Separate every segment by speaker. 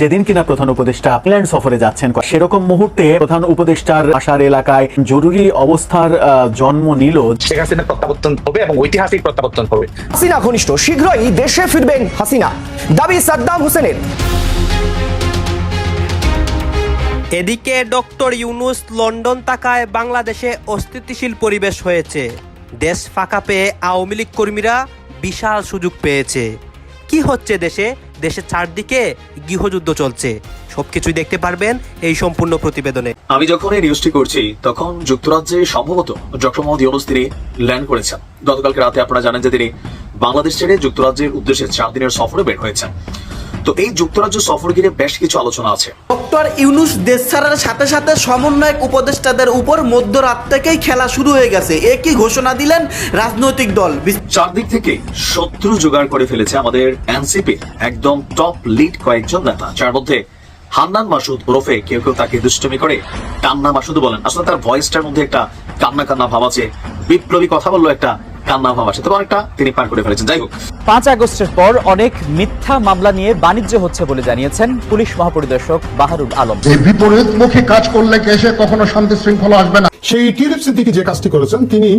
Speaker 1: যেদিন কিনা প্রধান উপদেষ্টা ইংল্যান্ড সফরে যাচ্ছেন সেরকম মুহূর্তে প্রধান উপদেষ্টার আসার এলাকায় জরুরি অবস্থার জন্ম নিল।
Speaker 2: শেখ হাসিনার প্রত্যাবর্তন হবে এবং ঐতিহাসিক প্রত্যাবর্তন হবে।
Speaker 3: হাসিনা ঘনিষ্ঠ শীঘ্রই দেশে ফিরবেন হাসিনা। দাবি সাদ্দাম হোসেনের।
Speaker 4: এদিকে ডক্টর ইউনুস লন্ডন তাকায় বাংলাদেশে অস্থিতিশীল পরিবেশ হয়েছে। দেশ ফাঁকা পেয়ে আওয়ামী লীগ কর্মীরা বিশাল সুযোগ পেয়েছে। কি হচ্ছে দেশে? দেশের চারদিকে গৃহযুদ্ধ চলছে। সবকিছুই দেখতে পারবেন এই সম্পূর্ণ প্রতিবেদনে।
Speaker 5: আমি যখন এই নিউজটি করছি, তখন যুক্তরাজ্যে সম্ভবত ডক্টর মোহাম্মদ ইউনুস ল্যান্ড করেছেন। গতকালকে রাতে আপনারা জানেন যে তিনি বাংলাদেশ ছেড়ে যুক্তরাজ্যের উদ্দেশ্যে চার দিনের সফরে বের হয়েছেন। তো এই যুক্তরাজ্য সফর ঘিরে বেশ কিছু আলোচনা আছে।
Speaker 6: ডক্টর ইউনুস দেশ ছাড়ার সাথে সাথে সমন্বয়ক উপদেষ্টাদের উপর মধ্যরাত থেকেই খেলা শুরু হয়ে গেছে। একই ঘোষণা দিলেন রাজনৈতিক দল।
Speaker 5: চারদিক থেকে শত্রু জোগাড় করে ফেলেছে আমাদের এনসিপি একদম টপ লিড কয়েকজন নেতা যার মধ্যে হান্নান মাসুদ ওরফে কেউ কেউ তাকে দুষ্টমি করে। কান্না মাসুদ বলেন। আসলে তার ভয়েসটার মধ্যে একটা কান্না কান্না ভাব আছে। বিপ্লবী কথা বলল একটা কান্না ভাব আছে। তবে অনেকটা তিনি পার করে ফেলেছেন। যাই হোক।
Speaker 7: পাঁচ আগস্টের পর অনেক মিথ্যা মামলা নিয়ে বাণিজ্য হচ্ছে বলে জানিয়েছেন পুলিশ মহাপরিদর্শক বাহারুল আলম।
Speaker 8: বিপরীতমুখী কাজ করলে দেশে কখনো শান্তি শৃঙ্খলা আসবে না?
Speaker 9: সেই টিউলিপ সিদ্দিকি যে কাজটি করেছেন, তিনি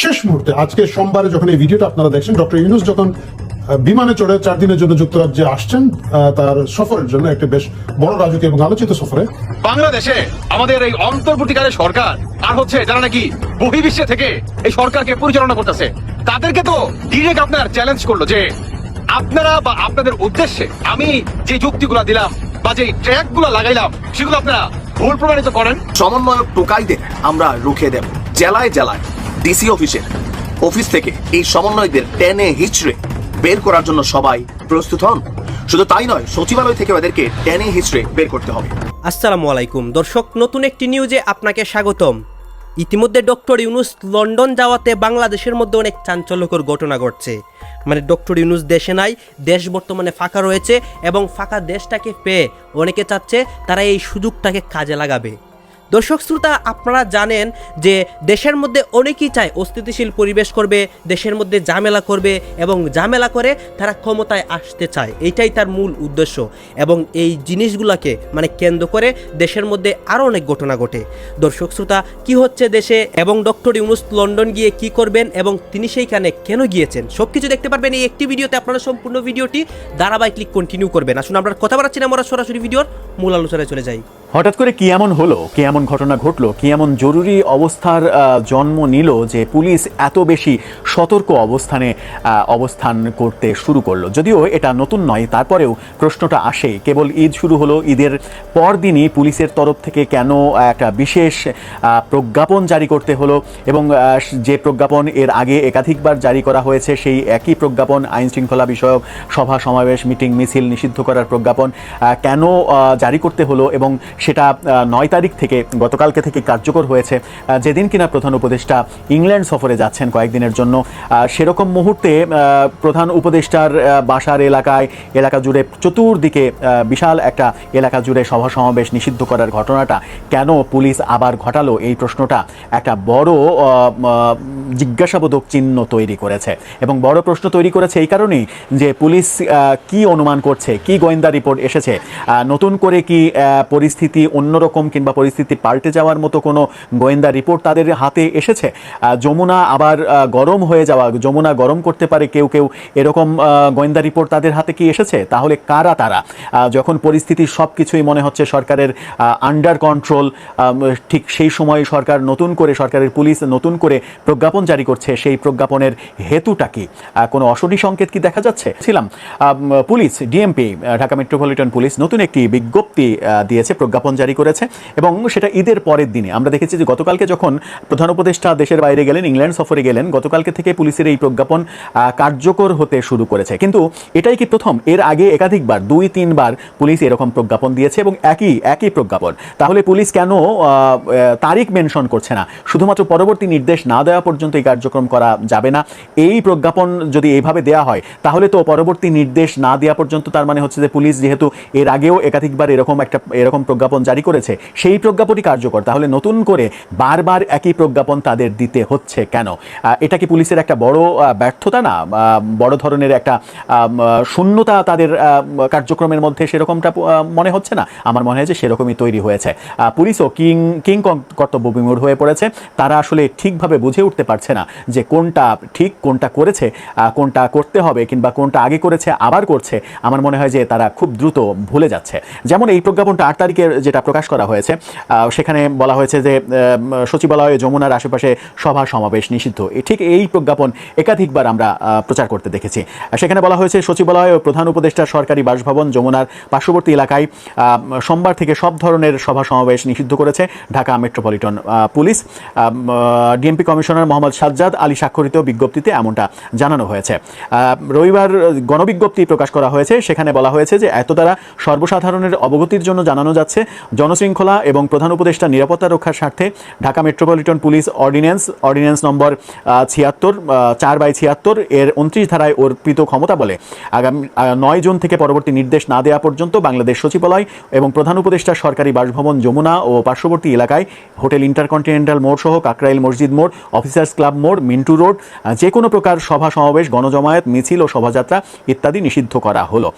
Speaker 9: শেষ মুহূর্তে, আজকে সোমবারে যখন এই ভিডিওটা আপনারা দেখছেন, ডক্টর ইউনুস যখন বিমানে চড়ে চার দিনের জন্য যুক্তরাজ্যে আসছেন তার সফরের জন্য একটি বেশ বড় রাজকীয় এবং আলোচিত সফরে।
Speaker 2: বাংলাদেশে আমাদের এই অন্তর্বর্তীকালের সরকার, আর হচ্ছে যারা নাকি বহির্বিশ্বে থেকে এই সরকারকে পরিচালনা করতেছে, তাদেরকে তো ডিরেক্ট আপনার চ্যালেঞ্জ করল যে আপনারা বা আপনাদের উদ্দেশ্যে আমি যে যুক্তিগুলো দিলাম বা যে ট্র্যাকগুলো লাগাইলাম, সেগুলো আপনারা ভুল প্রমাণিত করেন।
Speaker 5: সমন্বয়ক টোকাইদের আমরা রুখে দেব জেলায় জেলায় ডিসি অফিসের। অফিস থেকে এই সমন্বয়কদের টেনে হিচড়ে বের করার জন্য সবাই প্রস্তুত হন। শুধু তাই নয় সচিবালয় থেকে ওদেরকে টেনে হিচড়ে বের করতে হবে।
Speaker 4: আসসালামু আলাইকুম। দর্শক নতুন একটি নিউজে আপনাকে স্বাগতম। ইতিমধ্যে ডক্টর ইউনুস লন্ডন যাওয়াতে বাংলাদেশের মধ্যে অনেক চাঞ্চল্যকর ঘটনা ঘটছে। মানে ডক্টর ইউনুস দেশে নাই, দেশ বর্তমানে ফাঁকা রয়েছে এবং ফাঁকা দেশটাকে পেয়ে অনেকে চাচ্ছে তারা এই সুযোগটাকে কাজে লাগাবে। দর্শক শ্রোতা, আপনারা জানেন যে দেশের মধ্যে অনেকেই চায় অস্থিতিশীল পরিবেশ করবে, দেশের মধ্যে ঝামেলা করবে এবং ঝামেলা করে তারা ক্ষমতায় আসতে চায়। এইটাই তার মূল উদ্দেশ্য এবং এই জিনিসগুলোকে মানে কেন্দ্র করে দেশের মধ্যে আরও অনেক ঘটনা ঘটে। দর্শক শ্রোতা, কি হচ্ছে দেশে এবং ডক্টর ইউনুস লন্ডন গিয়ে কি করবেন এবং তিনি সেইখানে কেন গিয়েছেন? সব কিছু দেখতে পারবেন এই একটি ভিডিওতে। আপনারা সম্পূর্ণ ভিডিওটি ধারাবাহিক কন্টিনিউ করবেন। আসুন, আমরা কথা বাড়াচ্ছি না, আমরা সরাসরি ভিডিওর মূল আলোচনায় চলে যাই।
Speaker 1: হঠাৎ করে কি এমন হলো? কি এমন ঘটনা ঘটলো, কি এমন জরুরি অবস্থার জন্ম নিল যে পুলিশ এত বেশি সতর্ক অবস্থানে অবস্থান করতে শুরু করল? যদিও এটা নতুন নয়, তারপরেও প্রশ্নটা আসে। কেবল ঈদ শুরু হলো, ঈদের পরদিনই পুলিশের তরফ থেকে কেন একটা বিশেষ প্রজ্ঞাপন জারি করতে হলো এবং যে প্রজ্ঞাপন এর আগে একাধিকবার জারি করা হয়েছে, সেই একই প্রজ্ঞাপন আইন শৃঙ্খলা বিষয়ক সভা, সমাবেশ, মিটিং, মিছিল নিষিদ্ধ করার প্রজ্ঞাপন কেন জারি করতে হলো এবং সেটা নয় তারিখ থেকে গতকালকে থেকে কার্যকর হয়েছে। যেদিন কিনা প্রধান উপদেষ্টা ইংল্যান্ড সফরে যাচ্ছেন কয়েকদিনের জন্য সেরকম মুহূর্তে প্রধান উপদেষ্টার বাসার এলাকায়, এলাকা জুড়ে চতুর্দিকে বিশাল একটা এলাকা জুড়ে সভা সমাবেশ নিষিদ্ধ করার ঘটনাটা কেন পুলিশ আবার ঘটালো এই প্রশ্নটা? একটা বড় জিজ্ঞাসাবোধক চিহ্ন তৈরি করেছে। এবং বড় প্রশ্ন তৈরি করেছে এই কারণেই যে পুলিশ কি অনুমান করছে, কি গোয়েন্দা রিপোর্ট এসেছে নতুন করে কি পরিস্থিতি অন্যরকম কিংবা পরিস্থিতি পাল্টে যাওয়ার মতো কোনো গোয়েন্দা রিপোর্ট তাদের হাতে এসেছে? যমুনা আবার গরম হয়ে যাওয়া, যমুনা গরম করতে পারে কেউ কেউ, এরকম গোয়েন্দা রিপোর্ট তাদের হাতে কি এসেছে? তাহলে কারা তারা? যখন পরিস্থিতি সব কিছুই মনে হচ্ছে সরকারের আন্ডার কন্ট্রোল ঠিক সেই সময় সরকার নতুন করে, সরকারের পুলিশ নতুন করে প্রজ্ঞাপন জারি করছে, সেই প্রজ্ঞাপনের হেতুটা কি? কোনো অশনি সংকেত কি দেখা যাচ্ছে? ছিলাম police, DMP Dhaka metropolitan police নতুন একটি বিজ্ঞপ্তি দিয়েছে, প্রজ্ঞাপন জারি করেছে এবং সেটা ঈদের পরের দিনে। আমরা দেখেছি যে গতকালকে যখন প্রধান উপদেষ্টা দেশের বাইরে গেলেন, ইংল্যান্ড সফরে গেলেন, গতকালকে থেকে পুলিশের এই প্রজ্ঞাপন কার্যকর হতে শুরু করেছে। কিন্তু এটাই কি প্রথম? এর আগে একাধিকবার, দুই, তিনবার পুলিশ এরকম প্রজ্ঞাপন দিয়েছে এবং একই একই প্রজ্ঞাপন। তাহলে পুলিশ কেন তারিখ মেনশন করছে না? শুধুমাত্র পরবর্তী নির্দেশ না দেওয়া পর্যন্ত এই কার্যক্রম করা যাবে না। এই প্রজ্ঞাপন যদি এইভাবে দেওয়া হয়, তাহলে তো পরবর্তী নির্দেশ না দেওয়া পর্যন্ত তার মানে হচ্ছে যে পুলিশ যেহেতু এর আগেও একাধিকবার এরকম একটা, এরকম প্রজ্ঞাপন জারি করেছে, সেই প্রজ্ঞাপনই কার্যকর। তাহলে নতুন করে বারবার একই প্রজ্ঞাপন তাদের দিতে হচ্ছে কেন? এটা কি পুলিশের একটা বড় ব্যর্থতা না? বড় ধরনের একটা শূন্যতা তাদের কার্যক্রমের মধ্যে সেরকমটা মনে হচ্ছে না? আমার মনে হয় যে সেরকমই তৈরি হয়েছে। পুলিশও কিং কিং কর্তব্য বিমূঢ় হয়ে পড়েছে। তারা আসলে ঠিকভাবে বুঝে উঠতে পারছে না যে কোনটা ঠিক, কোনটা করেছে কোনটা করতে হবে কিংবা কোনটা আগে করেছে, আবার করছে, আমার মনে হয় যে তারা খুব দ্রুত ভুলে যাচ্ছে। যেমন এই প্রজ্ঞাপনটা আট তারিখের যেটা প্রকাশ করা হয়েছে সেখানে বলা হয়েছে যে সচিবালয়ে যমুনার আশেপাশে সভা সমাবেশ নিষিদ্ধ। ঠিক এই প্রজ্ঞাপন একাধিকবার আমরা প্রচার করতে দেখেছি। সেখানে বলা হয়েছে, সচিবালয় ও প্রধান উপদেষ্টা সরকারি বাসভবন যমুনার পার্শ্ববর্তী এলাকায় সোমবার থেকে সব ধরনের সভা সমাবেশ নিষিদ্ধ করেছে Dhaka metropolitan police. DMP commissioner Mohammad Sajjad Ali স্বাক্ষরিত বিজ্ঞপ্তিতে এমনটা জানানো হয়েছে। রবিবার গণবিজ্ঞপ্তি প্রকাশ করা হয়েছে। সেখানে বলা হয়েছে যে এত দ্বারা সর্বসাধারণের অবগতির জন্য জানানো যাচ্ছে, জনশৃঙ্খলা এবং প্রধান উপদেষ্টা নিরাপত্তা রক্ষার স্বার্থে Dhaka metropolitan police ordinance ordinance number ছিয়াত্তর চার বাই ছিয়াত্তর এর উনত্রিশ ধারায় অর্পিত ক্ষমতা বলে। আগামী নয় জুন থেকে পরবর্তী নির্দেশ না দেওয়া পর্যন্ত বাংলাদেশ সচিবালয় এবং প্রধান উপদেষ্টা সরকারি বাসভবন, যমুনা ও পার্শ্ববর্তী এলাকায় হোটেল ইন্টারকন্টিনেন্টাল মোড় সহ কাকরাইল মসজিদ মোড়, অফিসার্স ক্লাব মোড়, মিন্টু রোড যে কোনো প্রকার সভা সমাবেশ, গণজমায়েত, মিছিল ও শোভাযাত্রা ইত্যাদি নিষিদ্ধ করা হলো।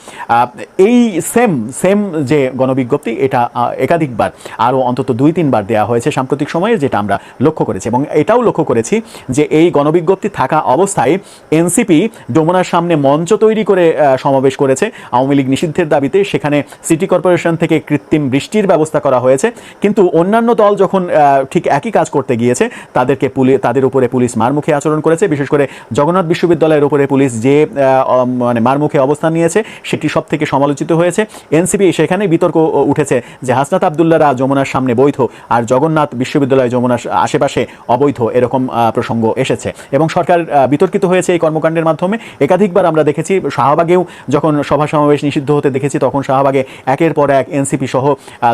Speaker 1: এই সেম সেম যে গণবিজ্ঞপ্তি, এটা একাধিকবার, আরও অন্তত দুই, তিনবার দেওয়া হয়েছে সাম্প্রতিক সময়ে, যেটা আমরা লক্ষ্য করেছি। এবং এটাও লক্ষ্য করেছি যে এই গণবিজ্ঞপ্তি থাকা অবস্থায় এনসিপি ডোমনার সামনে মঞ্চ তৈরি করে সমাবেশ করেছে। আওয়ামী লীগ নিষিদ্ধের দাবিতে সেখানে সিটি কর্পোরেশন থেকে কৃত্রিম বৃষ্টির ব্যবস্থা করা হয়েছে। কিন্তু অন্যান্য দল যখন ঠিক একই কাজ করতে গিয়েছে, তাদেরকে পুলিশ, তাদের উপরে পুলিশ মারমুখে আচরণ করেছে। বিশেষ করে জগন্নাথ বিশ্ববিদ্যালয়ের উপরে পুলিশ যে মানে মারমুখে অবস্থান নিয়েছে, সেটি সব থেকে সমালোচিত হয়েছে। এনসিপি সেখানে বিতর্ক উঠেছে যে, হাসনাত আবদুল্লাহরা যমুনার সামনে বৈধ আর জগন্নাথ বিশ্ববিদ্যালয় যমুনার আশেপাশে অবৈধ এরকম প্রসঙ্গ এসেছে। এবং সরকার বিতর্কিত হয়েছে এই কর্মকাণ্ডের মাধ্যমে। একাধিকবার আমরা দেখেছি, শাহবাগেও যখন সভা সমাবেশ নিষিদ্ধ হতে দেখেছি, তখন শাহবাগে একের পর এক এনসিপি সহ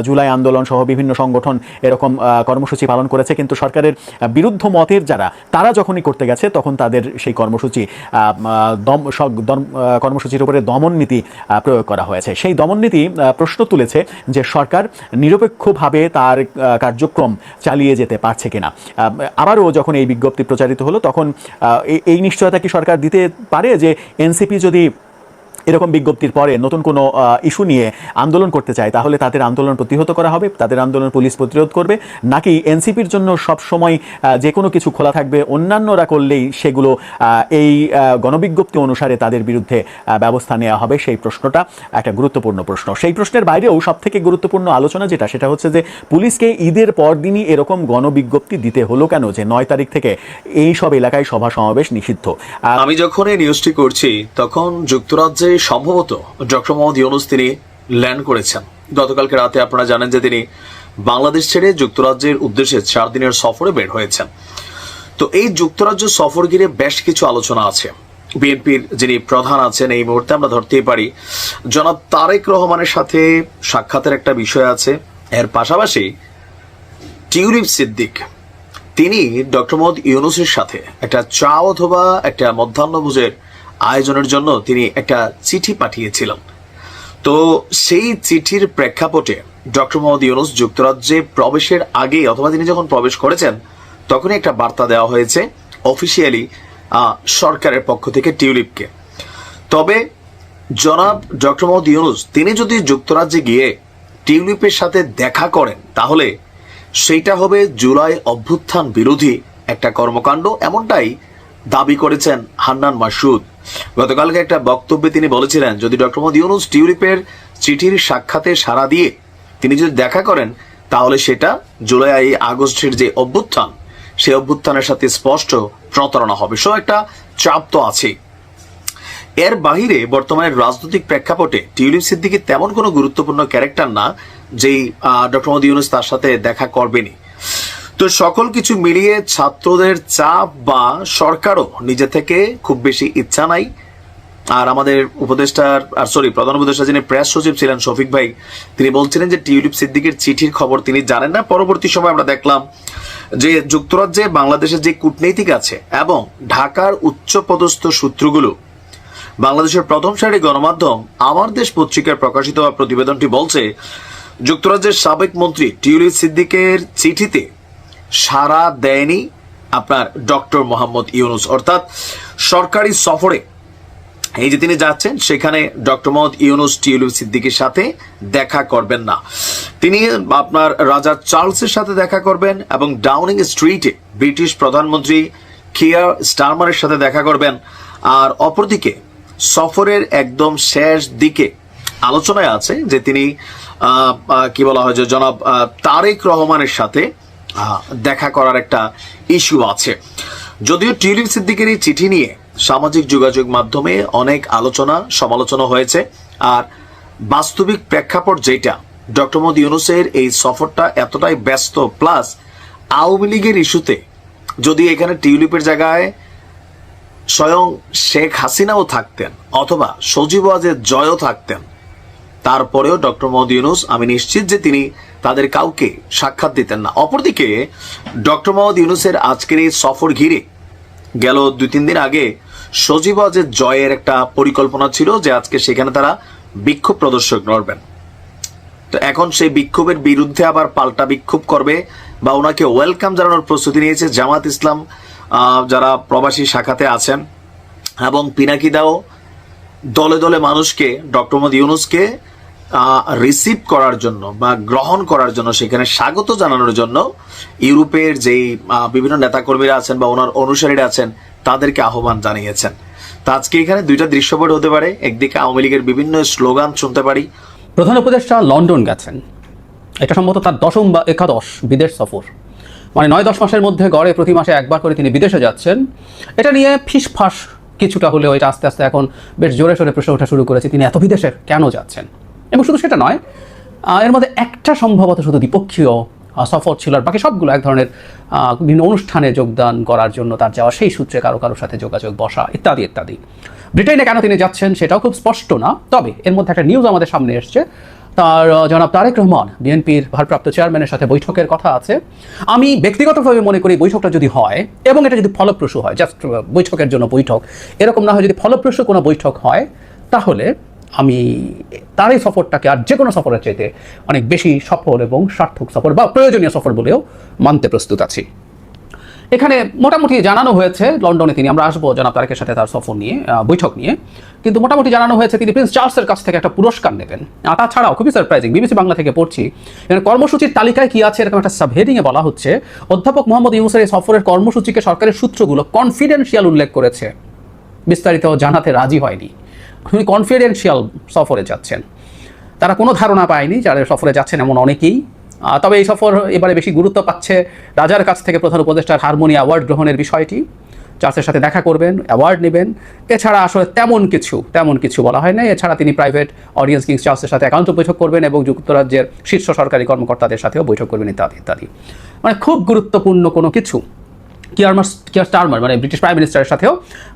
Speaker 1: জুলাই আন্দোলন সহ বিভিন্ন সংগঠন এরকম কর্মসূচি পালন করেছে। কিন্তু সরকারের বিরুদ্ধ মতের যারা তারা যখনই করতে গেছে, তখন তাদের সেই কর্মসূচি দম কর্মসূচির উপরে দমন নীতি প্রয়োগ করা হয়েছে। সেই দমন নীতি প্রশ্ন তুলেছে যে সরকার নিরপেক্ষভাবে তার কার্যক্রম চালিয়ে যেতে পারছে কিনা। আবারও যখন এই বিজ্ঞপ্তি প্রচারিত হলো, তখন এই নিশ্চয়তা কি সরকার দিতে পারে যে এনসিপি যদি এরকম বিজ্ঞপ্তির পরে নতুন কোনো ইস্যু নিয়ে আন্দোলন করতে চায়, তাহলে তাদের আন্দোলন প্রতিহত করা হবে, তাদের আন্দোলন পুলিশ প্রতিরোধ করবে। নাকি এনসিপির জন্য সব সময় যে কোনো কিছু খোলা থাকবে, অন্যান্যরা করলেই সেগুলো এই গণবিজ্ঞপ্তি অনুসারে তাদের বিরুদ্ধে ব্যবস্থা নেওয়া হবে, সেই প্রশ্নটা একটা গুরুত্বপূর্ণ প্রশ্ন। সেই প্রশ্নের বাইরেও সব থেকে গুরুত্বপূর্ণ আলোচনা যেটা, সেটা হচ্ছে যে, পুলিশকে ঈদের পরদিনই এরকম গণবিজ্ঞপ্তি দিতে হলো কেন? যে নয় তারিখ থেকে এই সব এলাকায় সভা সমাবেশ নিষিদ্ধ।
Speaker 5: আমি যখন এই নিউজটি করছি, তখন যুক্তরাজ্যে সম্ভবত ডক্টর মোহাম্মদ ইউনুস তিনি ল্যান্ড করেছেন। গতকালকে রাতে আপনারা জানেন যে তিনি বাংলাদেশ ছেড়ে যুক্তরাজ্যের উদ্দেশ্যে চার দিনের সফরে বের হয়েছেন। তো এই যুক্তরাজ্য সফর ঘিরে বেশ কিছু আলোচনা আছে। বিএনপির যিনি প্রধান আছেন এই মুহূর্তে আমরা ধরতেই পারি, জনাব তারেক রহমানের সাথে সাক্ষাতের একটা বিষয় আছে। এর পাশাপাশি টিউলিপ সিদ্দিক, তিনি ডক্টর মোহাম্মদ ইউনুসের সাথে একটা চা অথবা একটা মধ্যাহ্ন মধ্যাহ্নভোজের আয়োজনের জন্য তিনি একটা চিঠি পাঠিয়েছিলেন। তো সেই চিঠির প্রেক্ষাপটে ডক্টর মোহাম্মদ ইউনুস যুক্তরাজ্যে প্রবেশের আগে অথবা তিনি যখন প্রবেশ করেছেন, তখনই একটা বার্তা দেওয়া হয়েছে অফিসিয়ালি সরকারের পক্ষ থেকে টিউলিপকে। তবে জনাব ডক্টর মোহাম্মদ ইউনুস, তিনি যদি যুক্তরাজ্যে গিয়ে টিউলিপের সাথে দেখা করেন, তাহলে সেইটা হবে জুলাই অভ্যুত্থান বিরোধী একটা কর্মকাণ্ড, এমনটাই দাবি করেছেন হান্নান মাসুদ গতকালকে একটা বক্তব্যে তিনি বলেছিলেন, যদি ডক্টর মোহাম্মদ ইউনুস টিউলিপের চিঠির সাক্ষাতে সাড়া দিয়ে তিনি যদি দেখা করেন, তাহলে সেটা জুলাই আগস্টের যে অভ্যুত্থান, সেই অভ্যুত্থানের সাথে স্পষ্ট প্রতারণা হবে। সো একটা চাপ তো আছেই। এর বাহিরে বর্তমানের রাজনৈতিক প্রেক্ষাপটে টিউলিপ সিদ্দিকি তেমন কোনো গুরুত্বপূর্ণ ক্যারেক্টার না, যেই ডক্টর মোদী ইউনুস তার সাথে দেখা করবেনি তো সকল কিছু মিলিয়ে ছাত্রদের চাপ বা সরকারও নিজে থেকে খুব বেশি ইচ্ছা নাই। আর আমাদের উপদেষ্টার, আর সরি প্রধান উপদেষ্টা যিনি প্রেস সচিব ছিলেন শফিক ভাই, তিনি বলছিলেন যে টিউলিপ সিদ্দিকের চিঠির খবর তিনি জানেন না। পরবর্তী সময় আমরা দেখলাম যে যুক্তরাজ্যে বাংলাদেশের যে কূটনীতিক আছে এবং ঢাকার উচ্চপদস্থ সূত্রগুলো, বাংলাদেশের প্রথম সারি গণমাধ্যম আমার দেশ পত্রিকায় প্রকাশিত হওয়া প্রতিবেদনটি বলছে, যুক্তরাজ্যের সাবেক মন্ত্রী টিউলিপ সিদ্দিকের চিঠিতে সাড়া দেয়নি আপনার ডক্টর মোহাম্মদ ইউনুস। অর্থাৎ সরকারি সফরে এই যে তিনি যাচ্ছেন, সেখানে ডক্টর মোহাম্মদ ইউনুস টিউলিপ সিদ্দিকের সাথে দেখা করবেন না। তিনি আপনার রাজা চার্লসের সাথে দেখা করবেন এবং ডাউনিং স্ট্রিটে ব্রিটিশ প্রধানমন্ত্রী কিয়ার স্টারমারের সাথে দেখা করবেন। আর অপরদিকে সফরের একদম শেষ দিকে আলোচনায় আছে যে তিনি কি বলা হয় যে জনাব তারেক রহমানের সাথে দেখা করার একটা ইস্যু আছে। যদিও টিউলিপ সিদ্দিকের এই চিঠি নিয়ে সামাজিক যোগাযোগ মাধ্যমে অনেক আলোচনা, সমালোচনা হয়েছে, আর বাস্তবিক প্রেক্ষাপট যেটা, ডক্টর মোহাম্মদ ইউনুসের এই সফরটা এতটাই ব্যস্ত, প্লাস আওয়ামী লীগের ইস্যুতে যদি এখানে টিউলিপের জায়গায় স্বয়ং শেখ হাসিনাও থাকতেন অথবা সজীব ওয়াজেদ জয়ও থাকতেন, তারপরেও ডক্টর মোহাম্মদ ইউনুস, আমি নিশ্চিত যে তিনি তাদের কাউকে সাক্ষাৎ দিতেন না। অপরদিকে, ডক্টর মোহাম্মদ ইউনুসের আজকের এই সফর ঘিরে গেল দুই তিন দিন আগে সজীব ওয়াজেদ জয়ের একটা পরিকল্পনা ছিল যে আজকে সেখানে তারা বিক্ষোভ প্রদর্শক লড়বেন তো এখন সেই বিক্ষোভের বিরুদ্ধে আবার পাল্টা বিক্ষোভ করবে বা ওনাকে ওয়েলকাম জানানোর প্রস্তুতি নিয়েছে জামাত ইসলাম যারা প্রবাসী শাখাতে আছেন এবং পিনাকি দাও দলে দলে মানুষকে, ডক্টর মোহাম্মদ ইউনুসকে রিসিভ করার জন্য বা গ্রহণ করার জন্য সেখানে স্বাগত জানানোর জন্য ইউরোপের যেই বিভিন্ন নেতাকর্মীরা আছেন বা ওনার অনুসারীরা আছেন, তাদেরকে আহ্বান জানিয়েছেন। তো আজকে এখানে দুইটা দৃশ্যপট হতে পারে। একদিকে আওয়ামী লীগের বিভিন্ন স্লোগান শুনতে পারি।
Speaker 10: প্রধান উপদেষ্টা লন্ডন গেছেন। এটা সম্ভবত তার দশম বা একাদশ বিদেশ সফর। মানে নয় দশ মাসের মধ্যে গড়ে প্রতি মাসে একবার করে তিনি বিদেশে যাচ্ছেন। এটা নিয়ে ফিসফাস কিছুটা হলেও এটা আস্তে আস্তে এখন বেশ জোরে সোরে প্রশ্ন ওঠা শুরু করেছে। তিনি এত বিদেশে কেন যাচ্ছেন? এবং শুধু সেটা নয় এর মধ্যে একটা সম্ভবত শুধু দ্বিপক্ষীয় সফর ছিল আর বাকি সবগুলো এক ধরনের বিভিন্ন অনুষ্ঠানে যোগদান করার জন্য তার যাওয়া সেই সূত্রে কারও কারোর সাথে যোগাযোগ বসা, ইত্যাদি ইত্যাদি। ব্রিটেনে কেন তিনি যাচ্ছেন সেটাও খুব স্পষ্ট না, তবে এর মধ্যে একটা নিউজ আমাদের সামনে এসছে। তার জনাব তারেক রহমান, বিএনপির ভারপ্রাপ্ত চেয়ারম্যানের সাথে বৈঠকের কথা আছে। আমি ব্যক্তিগতভাবে মনে করি বৈঠকটা যদি হয়, এবং এটা যদি ফলপ্রসূ হয় জাস্ট বৈঠকের জন্য বৈঠক, এরকম না হয় যদি ফলপ্রসূ কোনো বৈঠক হয়, তাহলে আমি তার এই সফরটাকে আর যে কোনো সফরের চাইতে অনেক বেশি সফল এবং সার্থক সফর বা প্রয়োজনীয় সফর বলেও মানতে প্রস্তুত আছি। এখানে মোটামুটি জানানো হয়েছে, লন্ডনে তিনি আমরা আসব জনাব তারেকের সাথে তার সফর নিয়ে বৈঠক নিয়ে। কিন্তু মোটামুটি জানানো হয়েছে তিনি প্রিন্স চার্লসের কাছ থেকে একটা পুরস্কার নেবেন। আর তাছাড়াও খুবই সারপ্রাইজিং বিবিসি বাংলা থেকে পড়ছি, এখানে কর্মসূচির তালিকায় কি আছে এরকম একটা সাবহেডিংয়ে বলা হচ্ছে, অধ্যাপক মোহাম্মদ ইউনুসের এই সফরের কর্মসূচিকে সরকারের সূত্রগুলো কনফিডেন্সিয়াল উল্লেখ করেছে। বিস্তারিত জানাতে রাজি হয়নি। কনফিডেন্সিয়াল সফরে যাচ্ছেন। তারা কোনো ধারণা পায়নি যারা সফরে যাচ্ছেন এমন অনেকেই। তবে এই সফর এবারে বেশি গুরুত্ব পাচ্ছে রাজার কাছ থেকে প্রধান উপদেষ্টার হারমোনি অ্যাওয়ার্ড গ্রহণের বিষয়টি। চার্চের সাথে দেখা করবেন, অ্যাওয়ার্ড নেবেন। এছাড়া আসলে তেমন কিছু তেমন কিছু বলা হয় না এছাড়া তিনি প্রাইভেট অডিয়েন্স কিংস চার্চের সাথে একান্ত বৈঠক করবেন এবং যুক্তরাজ্যের শীর্ষ সরকারি কর্মকর্তাদের সাথেও বৈঠক করবেন ইত্যাদি ইত্যাদি। মানে খুব গুরুত্বপূর্ণ কোনো কিছু। কিয়ারমার কিয়ার স্টারমার মানে ব্রিটিশ প্রাইম মিনিস্টারের সাথেও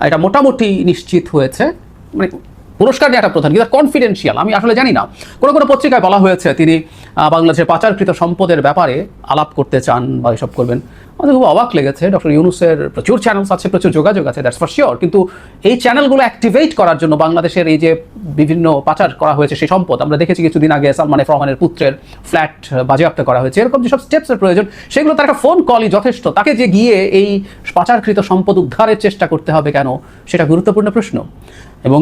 Speaker 10: এটা মোটামুটি নিশ্চিত হয়েছে। মানে পুরস্কার নেওয়াটা প্রধান, কিন্তু কনফিডেন্সিয়াল আমি আসলে জানি না। কোনো কোনো পত্রিকায় বলা হয়েছে তিনি বাংলাদেশের পাচারকৃত সম্পদের ব্যাপারে আলাপ করতে চান বা এসব করবেন। আমাদের খুব অবাক লেগেছে, ডক্টর ইউনুসের প্রচুর চ্যানেলস আছে, প্রচুর যোগাযোগ আছে দ্যাটস ফর শিওর কিন্তু এই চ্যানেলগুলো অ্যাক্টিভেট করার জন্য বাংলাদেশের এই যে বিভিন্ন পাচার করা হয়েছে, সেই সম্পদ, আমরা দেখেছি কিছুদিন আগে সালমান রহমানের পুত্রের ফ্ল্যাট বাজেয়াপ্ত করা হয়েছে। এরকম যেসব স্টেপসের প্রয়োজন, সেগুলো তার একটা ফোন কলই যথেষ্ট। তাকে যে গিয়ে এই পাচারকৃত সম্পদ উদ্ধারের চেষ্টা করতে হবে কেন, সেটা গুরুত্বপূর্ণ প্রশ্ন। এবং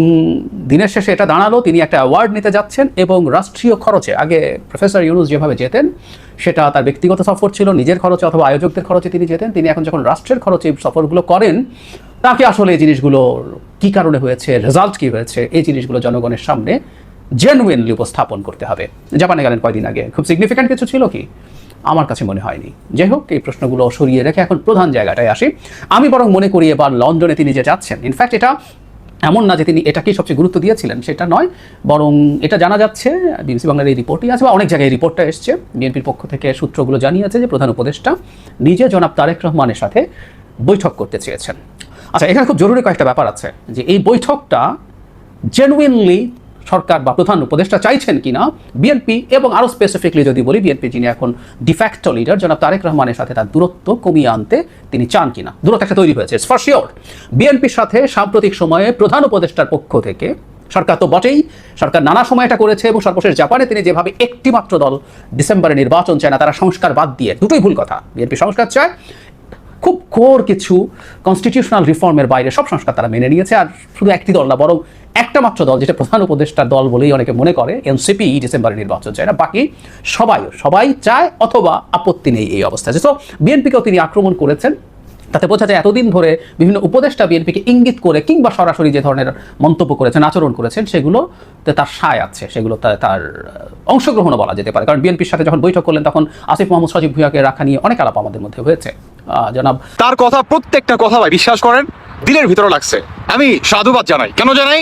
Speaker 10: দিনের শেষে এটা দাঁড়াল, তিনি একটা অ্যাওয়ার্ড নিতে যাচ্ছেন এবং রাষ্ট্রীয় খরচে, আগে প্রফেসর ইউনুস যেভাবে যেতেন, সেটা তার ব্যক্তিগত সফর ছিল, নিজের খরচে অথবা আয়োজকদের খরচে তিনি যেতেন, তিনি এখন যখন রাষ্ট্রের খরচে এই সফরগুলো করেন, তাকে আসলে এই জিনিসগুলো কী কারণে হয়েছে রেজাল্ট কি হয়েছে, এই জিনিসগুলো জনগণের সামনে জেনুইনলি উপস্থাপন করতে হবে। জাপানে গেলেন কয়দিন আগে, খুব সিগনিফিক্যান্ট কিছু ছিল কি? আমার কাছে মনে হয়নি। যাই হোক, এই প্রশ্নগুলো সরিয়ে রেখে এখন প্রধান জায়গাটায় আসি। আমি বরং মনে করি এবার লন্ডনে তিনি যে যাচ্ছেন ইনফ্যাক্ট এটা এমন না যে তিনি এটাকেই সবচেয়ে গুরুত্ব দিয়েছিলেন, সেটা নয়। বরং এটা জানা যাচ্ছে, বিবিসি বাংলার এই রিপোর্টই আছে, বা অনেক জায়গায় রিপোর্টটা এসছে। বিএনপির পক্ষ থেকে সূত্রগুলো জানিয়েছে যে প্রধান উপদেষ্টা নিজে জনাব তারেক রহমানের সাথে বৈঠক করতে চেয়েছেন। আচ্ছা এখানে খুব জরুরি কয়েকটা ব্যাপার আছে, যে এই বৈঠকটা জেনুইনলি সরকার বা প্রধান উপদেষ্টা চাইছেন কিনা বিএনপি এবং আরও স্পেসিফিকলি যদি বলি বিএনপি যিনি এখন ডিফ্যাক্টো লিডার জনাব তারেক রহমানের সাথে তার দূরত্ব কমিয়ে আনতে তিনি চান কিনা। দূরত্ব একটা তৈরি হয়েছে ফর শিওর বিএনপির সাথে সাম্প্রতিক সময়ে প্রধান উপদেষ্টার পক্ষ থেকে সরকার তো বটেই, সরকার নানা সময় এটা করেছে এবং সর্বশেষ জাপানে তিনি যেভাবে একটি মাত্র দল ডিসেম্বরে নির্বাচন চায় না, তারা সংস্কার বাদ দিয়ে, দুটোই ভুল কথা। বিএনপি সংস্কার চায় খুব কোর কিছু কনস্টিটিউশনাল রিফর্মের বাইরে সব সংস্কার তারা মেনে নিয়েছে, আর শুধু একটি দল না, বরং একটা মাত্র দল, যেটা প্রধান উপদেষ্টার দল বলেই অনেকে মনে করে এনসিপি ডিসেম্বরে নির্বাচন চায় না বাকি সবাই সবাই চায় অথবা আপত্তি নেই এই অবস্থায়। তো বিএনপিকেও তিনি আক্রমণ করেছেন। তাতে বোঝা যায় এতদিন ধরে বিভিন্ন উপদেষ্টা বিএনপিকে ইঙ্গিত করে কিংবা সরাসরি যে ধরনের মন্তব্য করেছেন, আচরণ করেছেন, সেগুলোতে তার সায় আছে সেগুলো তার অংশগ্রহণও বলা যেতে পারে। কারণ বিএনপির সাথে যখন বৈঠক করলেন, তখন আসিফ মোহাম্মদ সজীব ভুইয়াকে রাখা নিয়ে অনেক আলাপ আমাদের মধ্যে হয়েছে। জনাব।
Speaker 2: তার কথা প্রত্যেকটা কথা ভাই বিশ্বাস করেন, দিলের ভিতরে লাগছে। আমি সাধুবাদ জানাই। কেন জানাই?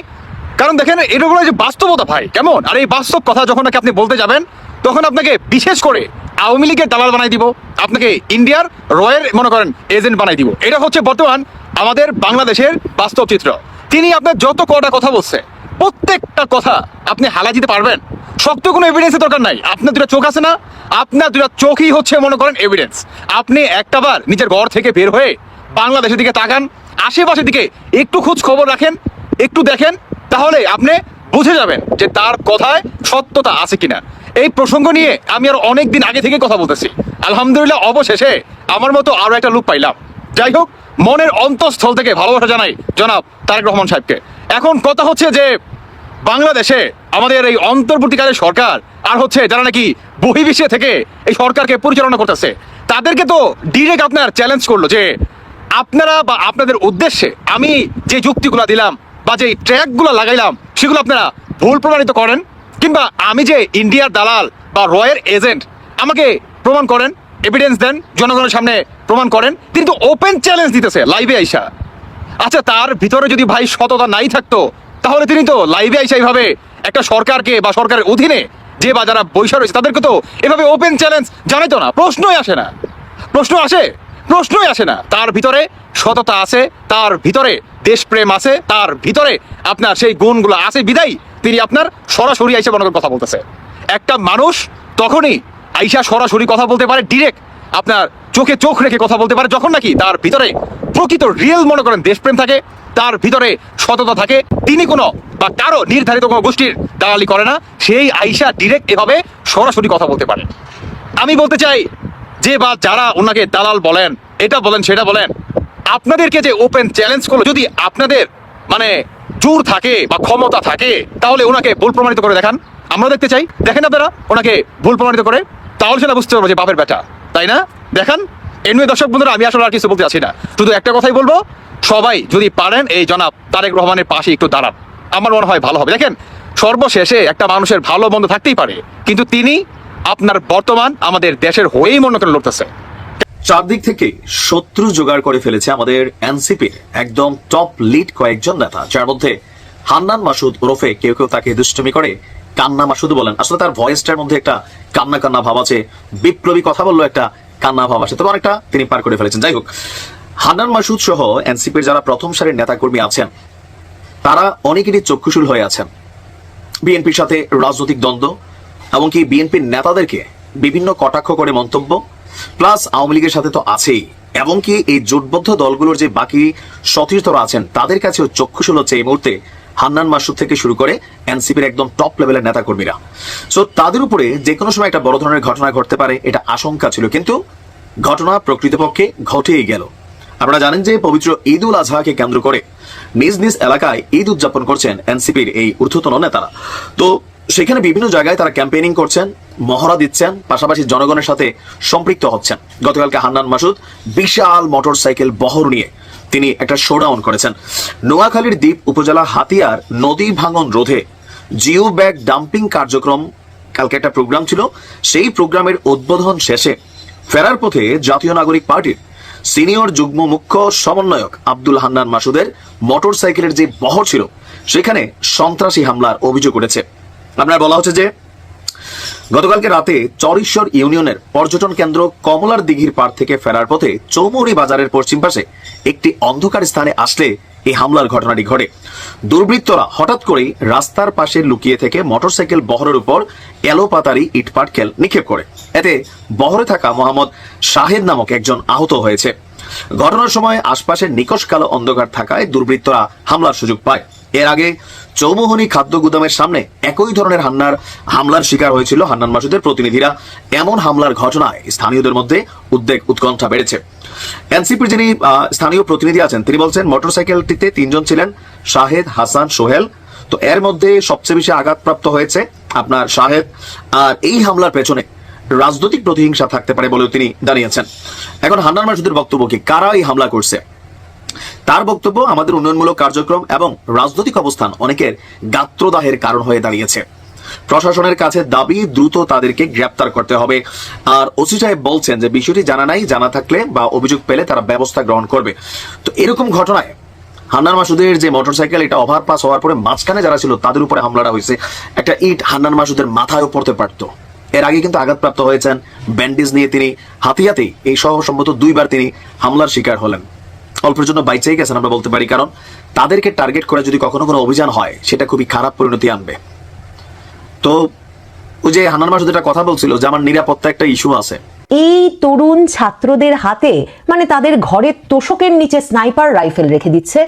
Speaker 2: কারণ দেখেন এগুলো যে বাস্তবতা ভাই, কেমন? আর এই বাস্তব কথা যখন নাকি আপনি বলতে যাবেন, তখন আপনাকে বিশেষ করে আওয়ামী লীগের দালাল বানাই দিব, আপনাকে ইন্ডিয়ার রয়ের, মনে করেন, এজেন্ট বানাই দিব। এটা হচ্ছে বর্তমান আমাদের বাংলাদেশের বাস্তব চিত্র। তিনি আপনার যত কটা কথা বলছে প্রত্যেকটা কথা আপনি হালা দিতে পারবেন। শক্ত কোনো এভিডেন্সের দরকার নাই। আপনার দুটা চোখ আছে না? আপনার দুটা চোখই হচ্ছে, মনে করেন এভিডেন্স আপনি একটাবার নিজের ঘর থেকে বের হয়ে বাংলাদেশের দিকে তাকান, আশেপাশের দিকে একটু খোঁজ খবর রাখেন, একটু দেখেন, তাহলে আপনি বুঝে যাবেন যে তার কথায় সত্যতা আছে কিনা। এই প্রসঙ্গ নিয়ে আমি আর অনেক দিন আগে থেকে কথা বলতেছি। আলহামদুলিল্লাহ, অবশেষে আমার মতো আরও একটা লুক পাইলাম। যাই হোক, মনের অন্তঃস্থল থেকে ভালোবাসা জানাই জনাব তারেক রহমান সাহেবকে। এখন কথা হচ্ছে যে বাংলাদেশে আমাদের এই অন্তর্বর্তীকালে সরকার আর হচ্ছে যারা নাকি বহির্বিশ্বে থেকে এই সরকারকে পরিচালনা করতেছে, তাদেরকে তো ডিরেক্ট আপনার চ্যালেঞ্জ করল যে আপনারা বা আপনাদের উদ্দেশ্যে আমি যে যুক্তিগুলো দিলাম বা যে ট্র্যাকগুলো লাগাইলাম, সেগুলো আপনারা ভুল প্রমাণিত করেন কিংবা আমি যে ইন্ডিয়ার দালাল বা রয়ের এজেন্ট আমাকে প্রমাণ করেন এভিডেন্স দেন, জনগণের সামনে প্রমাণ করেন, তিনি তো ওপেন চ্যালেঞ্জ দিতেছে লাইভে আইসা। আচ্ছা তার ভিতরে যদি ভাই সততা নাই থাকতো তাহলে তিনি তো লাইভে আইসা এইভাবে একটা সরকারকে বা সরকারের অধীনে যে বা যারা বৈশা রয়েছে, তাদেরকে তো এভাবে ওপেন চ্যালেঞ্জ জানাইতো না। প্রশ্নই আসে না। প্রশ্ন আসে? প্রশ্নই আসে না। তার ভিতরে সততা আছে, তার ভিতরে দেশপ্রেম আছে, তার ভিতরে আপনার সেই গুণগুলো আছে বিদায় তিনি আপনার সরাসরি আইসা মনে কথা বলতেছে। একটা মানুষ তখনই আইসা সরাসরি কথা বলতে পারে ডিরেক্ট আপনার চোখে চোখ রেখে কথা বলতে পারে, যখন নাকি তার ভিতরে প্রকৃত রিয়েল মনে করেন দেশপ্রেম থাকে, তার ভিতরে সততা থাকে, তিনি কোনো বা কারও নির্ধারিত কোনো গোষ্ঠীর দালালি করে না, সেই আইসা ডিরেক্ট এভাবে সরাসরি কথা বলতে পারে। আমি বলতে চাই, যে বা যারা ওনাকে দালাল বলেন, এটা বলেন, সেটা বলেন, আপনাদেরকে যে ওপেন চ্যালেঞ্জ করল, যদি আপনাদের মানে জোর থাকে বা ক্ষমতা থাকে, তাহলে ওনাকে ভুল প্রমাণিত করে দেখান। আমরা দেখতে চাই, দেখেন আপনারা, ওনাকে ভুল প্রমাণিত করে, তাহলে সেটা বুঝতে পারব যে বাপের বেটা, তাই না? দেখান। এমনি দর্শক বন্ধুরা, আমি আসলে আর কিছু বলতে চাচ্ছি না। শুধু একটা কথাই বলব, সবাই যদি পারেন, এই জনাব তারেক রহমানের পাশে একটু দাঁড়ান। আমার মনে হয় ভালো হবে। দেখেন, সর্বশেষে একটা মানুষের ভালো মন্দ থাকতেই পারে, কিন্তু তিনি আপনার বর্তমান আমাদের দেশের হয়েই মনে করে লড়তেছে
Speaker 5: চারদিক থেকে শত্রু জোগাড় করে ফেলেছে আমাদের এনসিপির একদম টপ লিড কয়েকজন নেতা, যার মধ্যে হান্নান মাসুদ ওরফে কেউ কেউ তাকে দুষ্টমি করে কান্না মাসুদ বলেন, আসলে তার ভয়েসটার মধ্যে একটা কান্না কান্না ভাব আছে, বিপ্লবী কথা বলল একটা কান্না ভাব আছে তবে অনেকটা তিনি পার করে ফেলেছেন। যাই হোক, হান্নান মাসুদ সহ এনসিপির যারা প্রথম সারির নেতাকর্মী আছেন, তারা অনেকেরই চক্ষুশূল হয়ে আছেন। বিএনপির সাথে রাজনৈতিক দ্বন্দ্ব, এমনকি বিএনপির নেতাদেরকে বিভিন্ন কটাক্ষ করে মন্তব্য, প্লাস আওয়ামী লীগের সাথে তো আছেই। এমনকি এই জোটবদ্ধ দলগুলোর যে বাকি সতীর্থরা আছেন, তাদের কাছেও চক্ষুশূল হচ্ছে এই মুহূর্তে। হান্নান মাসুদ থেকে শুরু করে এনসিপির একদম টপ লেভেলের নেতাকর্মীরা। সো তাদের উপরে যে কোনো সময় একটা বড় ধরনের ঘটনা ঘটতে পারে, এটা আশঙ্কা ছিল। কিন্তু ঘটনা প্রকৃতপক্ষে ঘটেই গেল। আপনারা জানেন যে পবিত্র ঈদ উল আজহাকে কেন্দ্র করে নিজ নিজ এলাকায় ঈদ উদযাপন করছেন এনসিপির এই ঊর্ধ্বতন নেতারা। তো, সেখানে বিভিন্ন জায়গায় তারা ক্যাম্পেইনিং করছেন, মহড়া দিচ্ছেন, পাশাপাশি জনগণের সাথে সম্পৃক্ত হচ্ছেন। গতকালকে হান্নান মাসুদ বিশাল মোটরসাইকেল বহর নিয়ে তিনি একটা শোডাউন করেছেন। নোয়াখালীর দ্বীপ উপজেলা হাতিয়ার নদী ভাঙন রোধে জিও ব্যাগ ডাম্পিং কার্যক্রম, কালকে একটা প্রোগ্রাম ছিল, সেই প্রোগ্রামের উদ্বোধন শেষে ফেরার পথে জাতীয় নাগরিক পার্টির সিনিয়র যুগ্ম মুখ্য সমন্বয়ক আব্দুল হান্নান মাসুদের মোটর সাইকেলের যে বহর ছিল, সেখানে সন্ত্রাসী হামলার অভিযোগ উঠেছে। আপনার বলা হচ্ছে যে গতকালকে রাতে চরিশ্বর ইউনিয়নের পর্যটন কেন্দ্র কমলার দিঘির পার থেকে ফেরার পথে চৌমুড়ি বাজারের পশ্চিম পাশে একটি অন্ধকার স্থানে আসলে এই হামলার ঘটনাটি ঘটে। দুর্বৃত্তরা হঠাৎ করেই রাস্তার পাশে লুকিয়ে থেকে মোটরসাইকেল বহরের উপর এলোপাতারি ইটপাটকেল নিক্ষেপ করে। এতে বহরে থাকা মোহাম্মদ শাহেদ নামক একজন আহত হয়েছে। ঘটনার সময় আশপাশের নিকশ কালো অন্ধকার থাকায় দুর্বৃত্তরা হামলার সুযোগ পায়। এর আগে চৌমোহনী খাদ্য গুদামের সামনে একই ধরনের হান্নার হামলার শিকার হয়েছিল হান্নান মাসুদের প্রতিনিধিরা। এমন হামলার ঘটনায় স্থানীয়দের মধ্যে উদ্বেগ, উৎকণ্ঠা বেড়েছে। এনসিপির যিনি স্থানীয় প্রতিনিধি আছেন, তিনি বলছেন, মোটরসাইকেলটিতে তিনজন ছিলেন, শাহেদ, হাসান, সোহেল। তো এর মধ্যে সবচেয়ে বেশি আঘাতপ্রাপ্ত হয়েছে আপনার শাহেদ। আর এই হামলার পেছনে রাজনৈতিক প্রতিহিংসা থাকতে পারে বলেও তিনি জানিয়েছেন। এখন হান্নান মাসুদের বক্তব্য কি? কারা এই হামলা করছে? তার বক্তব্য আমাদের উন্নয়নমূলক কার্যক্রম এবং রাজনৈতিক অবস্থান অনেকের গাত্রদাহের কারণ হয়ে দাঁড়িয়েছে। প্রশাসনের কাছে দাবি দ্রুত তাদেরকে গ্রেপ্তার করতে হবে। আর ওসি সাহেব বলছেন যে, বিষয়টি জানা নাই, জানা থাকলে বা অভিযোগ পেলে তারা ব্যবস্থা গ্রহণ করবে। তো এরকম ঘটনায় হান্নান মাসুদের যে মোটরসাইকেল এটা ওভারপাস হওয়ার পরে মাঝখানে যারা ছিল, তাদের উপরে হামলাটা হয়েছে। একটা ইট হান্নান মাসুদের মাথায় পড়তে পারতো। এর আগে কিন্তু আঘাতপ্রাপ্ত হয়েছেন ব্যান্ডেজ নিয়ে তিনি হাতে হাতেই এই সহ দুইবার তিনি হামলার শিকার হলেন। অল্পের জন্য বাইচেই গেছেন আমরা বলতে পারি, কারণ তাদেরকে টার্গেট করে যদি কখনো কোনো অভিযান হয়, সেটা খুবই খারাপ পরিণতি আনবে। তো ওই যে হান্নান মাসুদ একটা কথা বলছিল যে আমার নিরাপত্তা একটা ইস্যু আছে।
Speaker 11: এই তরুণ ছাত্রদের হাতে মানে তাদের ঘরের তোষকের নিচে স্নাইপার রাইফেল রেখে দিচ্ছে।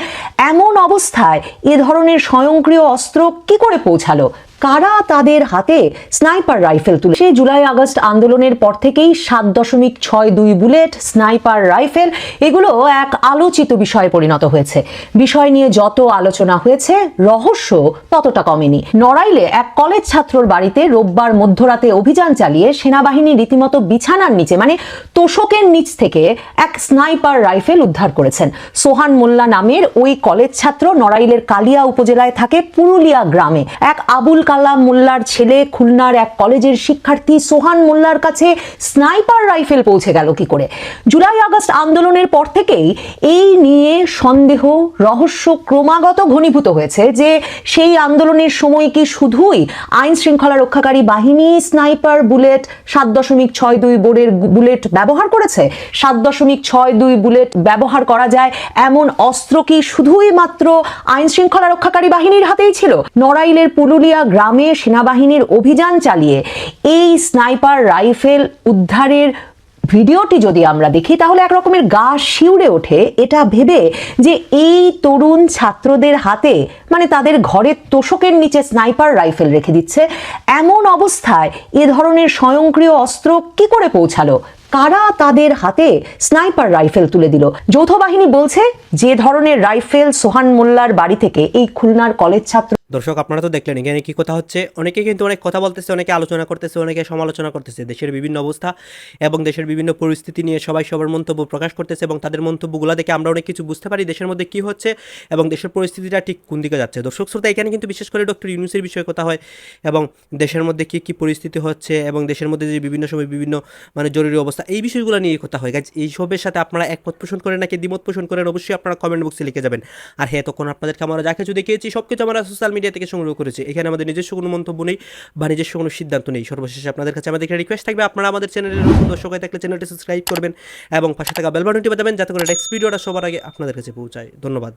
Speaker 11: এমন অবস্থায় এ ধরনের স্বয়ংক্রিয় অস্ত্র কি করে পৌঁছালো? কারা তাদের হাতে স্নাইপার রাইফেল তুলে? সেই জুলাই আগস্ট আন্দোলনের পর থেকেই সাত দশমিক ছয় দুই বুলেট, স্নাইপার রাইফেল, এগুলো এক আলোচিত বিষয়ে পরিণত হয়েছে। বিষয় নিয়ে যত আলোচনা হয়েছে, রহস্য ততটা কমেনি। নড়াইলে এক কলেজ ছাত্রর বাড়িতে রোববার মধ্যরাতে অভিযান চালিয়ে সেনাবাহিনী রীতিমতো বিছানার নিচে মানে তোষকের নিচ থেকে এক স্নাইপার রাইফেল উদ্ধার করেছেন। সোহান মোল্লা নামের ওই কলেজ ছাত্র নড়াইলের কালিয়া উপজেলায় থাকে পুরুলিয়া গ্রামে। এক আবুল কালাম মোল্লার ছেলে খুলনার এক কলেজের শিক্ষার্থী সোহান মোল্লার কাছে স্নাইপার রাইফেল পৌঁছে গেল কি করে? জুলাই আগস্ট আন্দোলনের পর থেকেই এই নিয়ে সন্দেহ, রহস্য ক্রমাগত ঘনীভূত হয়েছে যে সেই আন্দোলনের সময় কি শুধুই আইন শৃঙ্খলা রক্ষাকারী বাহিনী স্নাইপার বুলেট সাত দশমিক ছয় দুই বোর্ডের বুলেট ব্যবহার করেছে? সাত দশমিক ছয় দুই বুলেট ব্যবহার করা যায়, এমন অস্ত্র কি শুধুই মাত্র আইন শৃঙ্খলা রক্ষাকারী বাহিনীর হাতেই ছিল? নড়াইলের পুরুলিয়া গ্রামে সেনাবাহিনীর অভিযান চালিয়ে এই স্নাইপার রাইফেল উদ্ধারের ভিডিওটি যদি আমরা দেখি, তাহলে একরকমের গা শিউড়ে ওঠে। এটা ভেবে যে এই তরুণ ছাত্রদের হাতে মানে তাদের ঘরের তোষকের নিচে স্নাইপার রাইফেল রেখে দিচ্ছে। এমন অবস্থায় এ ধরনের স্বয়ংক্রিয় অস্ত্র কি করে পৌঁছালো? কারা তাদের হাতে স্নাইপার রাইফেল তুলে দিল? যৌথ বাহিনী বলছে, যে ধরনের রাইফেল সোহান মোল্লার বাড়ি থেকে এই খুলনার কলেজ ছাত্র
Speaker 4: দর্শক, আপনারা তো দেখলেন, এখানে কি কথা হচ্ছে। অনেকে কিন্তু অনেক কথা বলতেছে, অনেকে আলোচনা করতেছে, অনেকে সমালোচনা করতেছে। দেশের বিভিন্ন অবস্থা এবং দেশের বিভিন্ন পরিস্থিতি নিয়ে সবাই সবার মন্তব্য প্রকাশ করতেছে এবং তাদের মন্তব্যগুলো দেখে আমরা অনেক কিছু বুঝতে পারি দেশের মধ্যে কি হচ্ছে এবং দেশের পরিস্থিতিটা ঠিক কোন দিকে যাচ্ছে। দর্শক, শ্রোতা, এখানে কিন্তু বিশেষ করে ডক্টর ইউনুসের বিষয়ে কথা হয় এবং দেশের মধ্যে কি কি পরিস্থিতি হচ্ছে এবং দেশের মধ্যে যে বিভিন্ন সময় বিভিন্ন মানে জরুরি অবস্থা এই বিষয়গুলো নিয়ে কথা হয়। গাইজ এইসবের সাথে আপনারা একমত পোষণ করেন নাকি দ্বিমত পোষণ করেন, অবশ্যই আপনারা কমেন্ট বক্সে লিখে যাবেন। আর হ্যাঁ তখন আপনাদেরকে আমরা যা কিছু দেখিয়েছি সব কিছু আমরা সোশ্যাল মিডিয়া থেকে সংগ্রহ করেছি। এখানে আমাদের নিজস্ব কোনো মন্তব্য নেই বা নিজস্ব কোনো সিদ্ধান্ত নেই। সর্বশেষে আপনাদের কাছে আমাদের একটা রিকোয়েস্ট থাকবে, আপনারা আমাদের চ্যানেলের দর্শক হয়ে থাকলে চ্যানেলটি সাবস্ক্রাইব করবেন এবং পাশে থাকা বেল বাটনটি বাজাবেন, যাতে করে নেক্সট ভিডিওটা সবার আগে আপনাদের কাছে পৌঁছায়। ধন্যবাদ।